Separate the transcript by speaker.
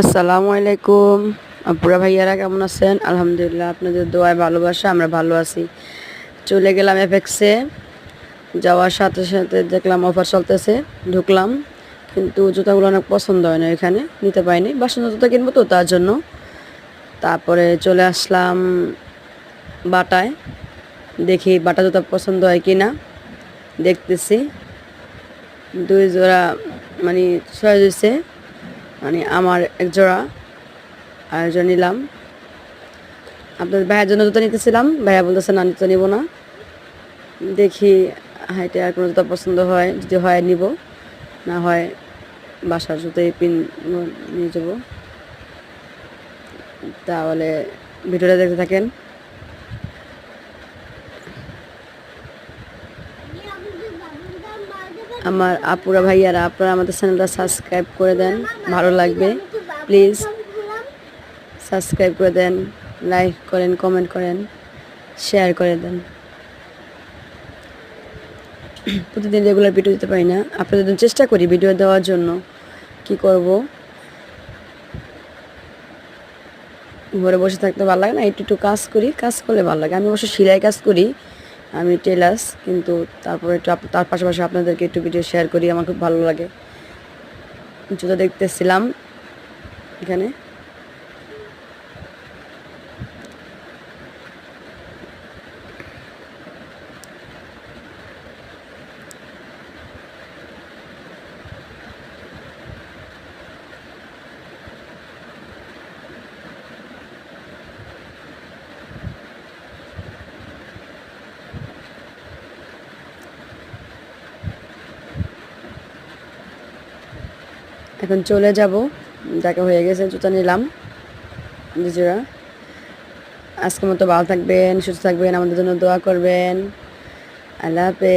Speaker 1: আসসালামু আলাইকুম। আপুরা ভাইয়ারা কেমন আছেন? আলহামদুলিল্লাহ, আপনাদের দোয়ায় ভালোবাসা, আমরা ভালো আছি। চলে গেলাম এফেক্সে যাওয়ার সাথে সাথে দেখলাম অফার চলতেছে, ঢুকলাম। কিন্তু জুতাগুলো অনেক পছন্দ হয় না এখানে, নিতে পারিনি। বাসন জুতা কিনবো তো তার জন্য। তারপরে চলে আসলাম বাটায়। দেখি বাটা জুতা পছন্দ হয় কি না দেখতেছি। দুই জোড়া মানে ছয় দিছে মানে আমার এক জোড়া আর নিলাম। আপনার ভাইয়ের জন্য জুতো নিতেছিলাম। ভাইয়া বলতেছে, না নিতে নিব না। দেখি হাইটে আর কোনো জুতো পছন্দ হয়, যদি হয় নিব। না হয় বাসার জুতোই পিন, নিয়ে যাব। তাহলে ভিডিওটা দেখতে থাকেন। আমার আপুরা ভাইয়ারা, আপনারা আমাদের চ্যানেলটা সাবস্ক্রাইব করে দেন, ভালো লাগবে, প্লিজ। সাবস্ক্রাইব করে দেন, লাইক করেন, কমেন্ট করেন, শেয়ার করে দেন। প্রতিদিন রেগুলার ভিডিও দিতে পারি না। আপনাদের চেষ্টা করি ভিডিও দেওয়ার জন্য। কি করব? ঘরে বসে থাকতে ভালো লাগে না, একটু একটু কাজ করি, কাজ করলে ভালো লাগে। আমি অবশ্য সেলাই কাজ করি আমি টেলার্স কিন্তু তারপরে একটু তার পাশাপাশি আপনাদেরকে একটু ভিডিও শেয়ার করি, আমার খুব ভালো লাগে। জুতো দেখতেছিলাম এখানে। এখন চলে যাব। দেখা হয়ে গেছে, জুতা নিলাম। নিজেরা। আজকের মতো ভালো থাকবেন, সুস্থ থাকবেন, আমাদের জন্য দোয়া করবেন। আল্লাহ হাফেজ।